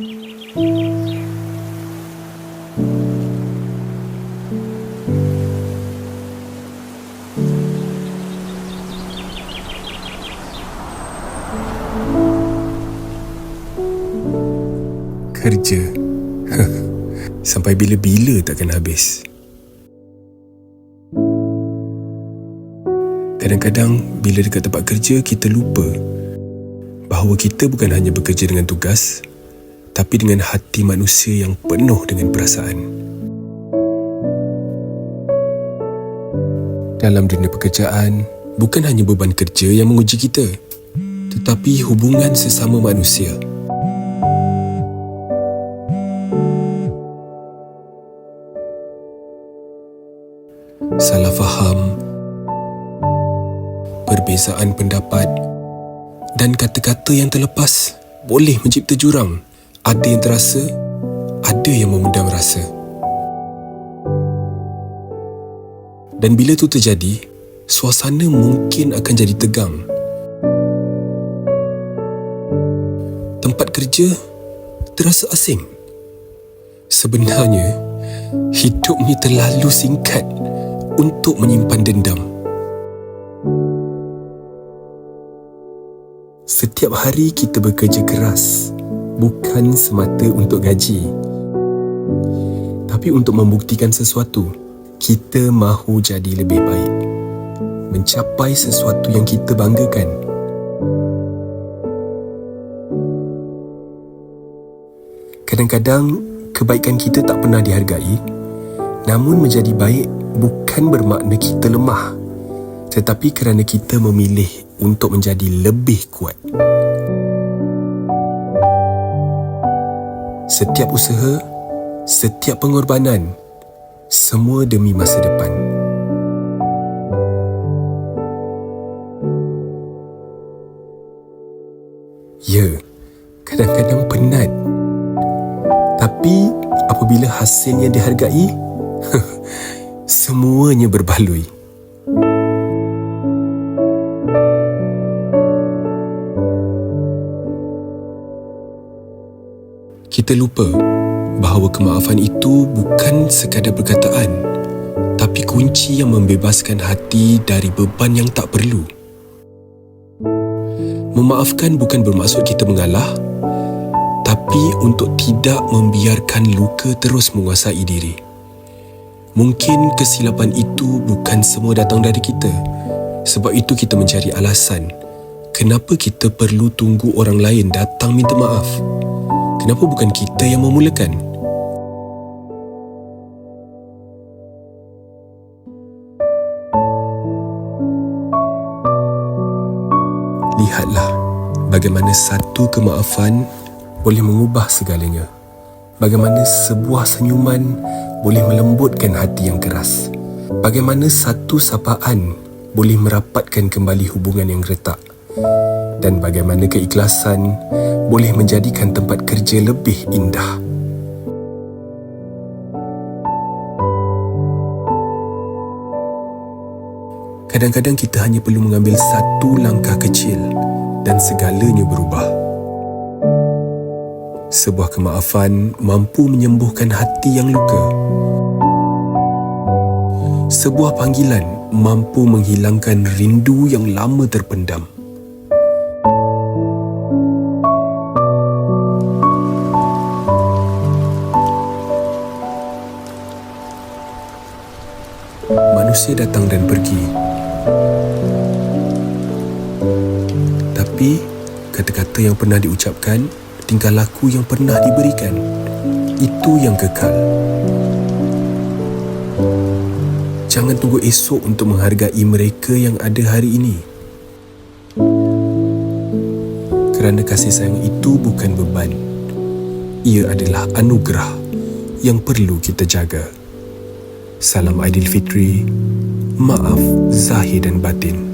Kerja? Sampai bila-bila takkan habis? Kadang-kadang bila dekat tempat kerja kita lupa bahawa kita bukan hanya bekerja dengan tugas tapi dengan hati manusia yang penuh dengan perasaan. Dalam dunia pekerjaan, bukan hanya beban kerja yang menguji kita tetapi hubungan sesama manusia. Salah faham, perbezaan pendapat dan kata-kata yang terlepas boleh mencipta jurang. Ada yang terasa, ada yang memendam rasa. Dan bila itu terjadi, suasana mungkin akan jadi tegang. Tempat kerja terasa asing. Sebenarnya, hidup ni terlalu singkat untuk menyimpan dendam. Setiap hari kita bekerja keras bukan semata untuk gaji. Tapi untuk membuktikan sesuatu, kita mahu jadi lebih baik. Mencapai sesuatu yang kita banggakan. Kadang-kadang kebaikan kita tak pernah dihargai, namun menjadi baik bukan bermakna kita lemah, tetapi kerana kita memilih untuk menjadi lebih kuat. Setiap usaha, setiap pengorbanan, semua demi masa depan. Ya, kadang-kadang penat. Tapi apabila hasilnya dihargai, semuanya berbaloi. Kita lupa bahawa kemaafan itu bukan sekadar perkataan tapi kunci yang membebaskan hati dari beban yang tak perlu. Memaafkan bukan bermaksud kita mengalah tapi untuk tidak membiarkan luka terus menguasai diri. Mungkin kesilapan itu bukan semua datang dari kita. Sebab itu kita mencari alasan kenapa kita perlu tunggu orang lain datang minta maaf kenapa bukan kita yang memulakan? Lihatlah bagaimana satu kemaafan boleh mengubah segalanya. Bagaimana sebuah senyuman boleh melembutkan hati yang keras. Bagaimana satu sapaan boleh merapatkan kembali hubungan yang retak. Dan bagaimana keikhlasan boleh menjadikan tempat kerja lebih indah. Kadang-kadang kita hanya perlu mengambil satu langkah kecil dan segalanya berubah. Sebuah kemaafan mampu menyembuhkan hati yang luka. Sebuah panggilan mampu menghilangkan rindu yang lama terpendam. Manusia datang dan pergi. Tapi, kata-kata yang pernah diucapkan, tingkah laku yang pernah diberikan, itu yang kekal. Jangan tunggu esok untuk menghargai mereka yang ada hari ini. Kerana kasih sayang itu bukan beban. Ia adalah anugerah yang perlu kita jaga. Salam Aidilfitri. Maaf Zahir dan Batin.